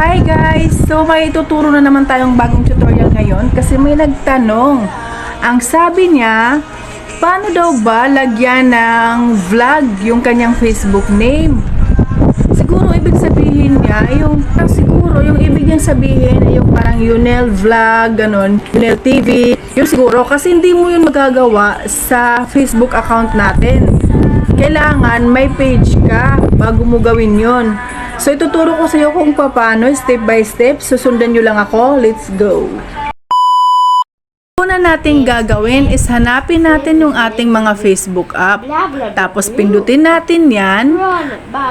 Hi guys! So may ituturo na naman tayong bagong tutorial ngayon kasi may nagtanong. Ang sabi niya, paano daw ba lagyan ng vlog yung kanyang Facebook name? Siguro ibig sabihin niya, yung parang siguro yung ibig niyang sabihin ay yung parang Yunel Vlog, ganun, Yunel TV. Yung siguro kasi hindi mo yun magagawa sa Facebook account natin. Kailangan may page ka bago mo gawin yun. So ituturo ko sa iyo kung paano step by step. Susundan nyo lang ako. Let's go! Una nating gagawin is hanapin natin yung ating mga Facebook app. Tapos pindutin natin yan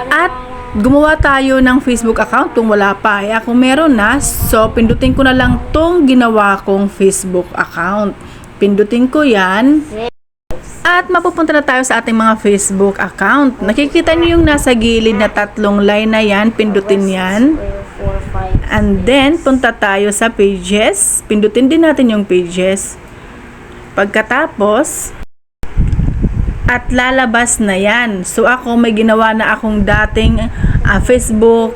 at gumawa tayo ng Facebook account kung wala pa. Eh, kung meron na, so pindutin ko na lang tong ginawa kong Facebook account. Pindutin ko yan. At mapupunta na tayo sa ating mga Facebook account. Nakikita niyo yung nasa gilid na tatlong line na yan. Pindutin yan. And then, punta tayo sa pages. Pindutin din natin yung pages. Pagkatapos, at lalabas na yan. So, ako may ginawa na akong dating ah, Facebook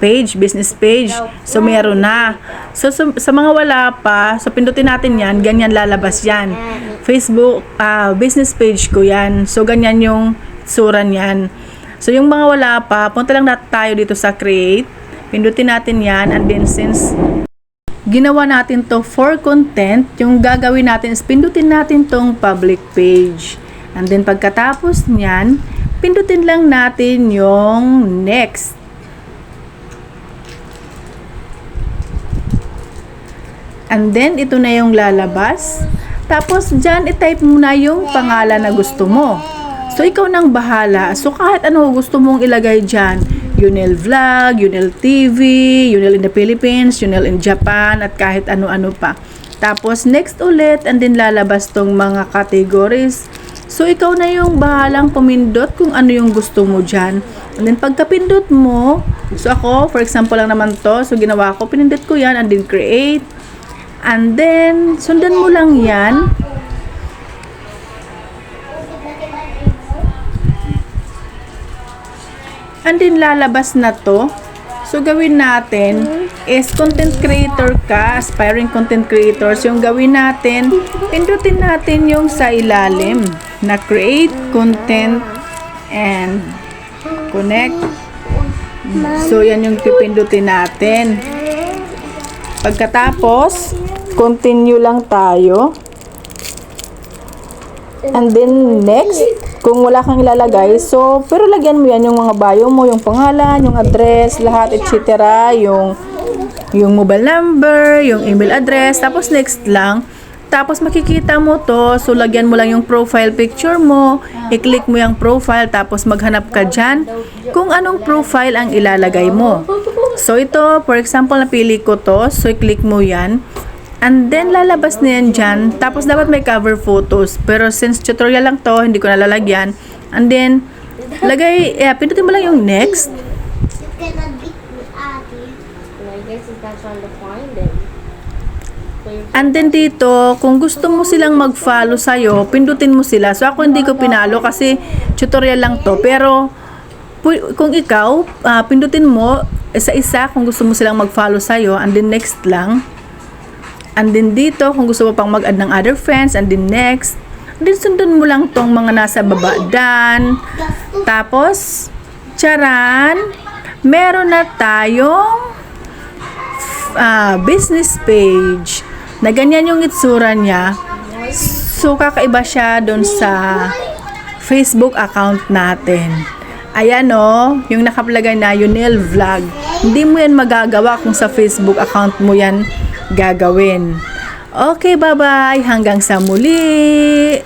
page, business page. So, meron na. So, sa, sa mga wala pa, so pindutin natin yan, ganyan lalabas yan. Facebook ah, business page ko yan. So, ganyan yung sura niyan. So, yung mga wala pa, punta lang natin tayo dito sa create. Pindutin natin yan. And then, since ginawa natin to for content, yung gagawin natin is pindutin natin tong public page. And then pagkatapos niyan, pindutin lang natin yung next. And then ito na yung lalabas. Tapos dyan i-type mo na yung pangalan na gusto mo. So ikaw nang bahala. So kahit ano gusto mong ilagay dyan, Yunel Vlog, Yunel TV, Yunel in the Philippines, Yunel in Japan, at kahit ano-ano pa. Tapos next ulit, and then lalabas tong mga categories. So ikaw na yung bahalang pumindot kung ano yung gusto mo dyan. And then pagkapindot mo, so ako, for example lang naman to, so ginawa ko, pinindot ko yan, and then create. And then, sundan mo lang yan. And then lalabas na to. So gawin natin is content creator ka, aspiring content creators. Yung gawin natin, pindutin natin yung sa ilalim na create content and connect. So yan yung pipindutin natin. Pagkatapos, continue lang tayo. And then next, kung wala kang ilalagay, so pero lagyan mo yan yung mga bio mo, yung pangalan, yung address, lahat etc. Yung yung mobile number, yung email address, tapos next lang. Tapos makikita mo to, so lagyan mo lang yung profile picture mo, i-click mo yung profile, tapos maghanap ka dyan kung anong profile ang ilalagay mo. So ito, for example, napili ko to, so i-click mo yan. And then, lalabas na yan dyan. Tapos, dapat may cover photos. Pero, since tutorial lang to, hindi ko nalalagyan. And then, lagay, yeah, pindutin mo lang yung next. And then dito, kung gusto mo silang mag-follow sa'yo, pindutin mo sila. So, ako hindi ko pinalo kasi tutorial lang to. Pero, kung ikaw, ah, pindutin mo isa-isa kung gusto mo silang mag-follow sa'yo. And then next lang. And then dito, kung gusto mo pang mag-add ng other friends, and then next. And then sundan mo lang tong mga nasa baba. Done. Tapos, charan, meron na tayong ah, business page na ganyan yung itsura niya. So, kakaiba siya doon sa Facebook account natin. Ayan o, yung nakapalagay na Yunel Vlog. Hindi mo yan magagawa kung sa Facebook account mo yan gagawin. Okay, bye-bye. Hanggang sa muli.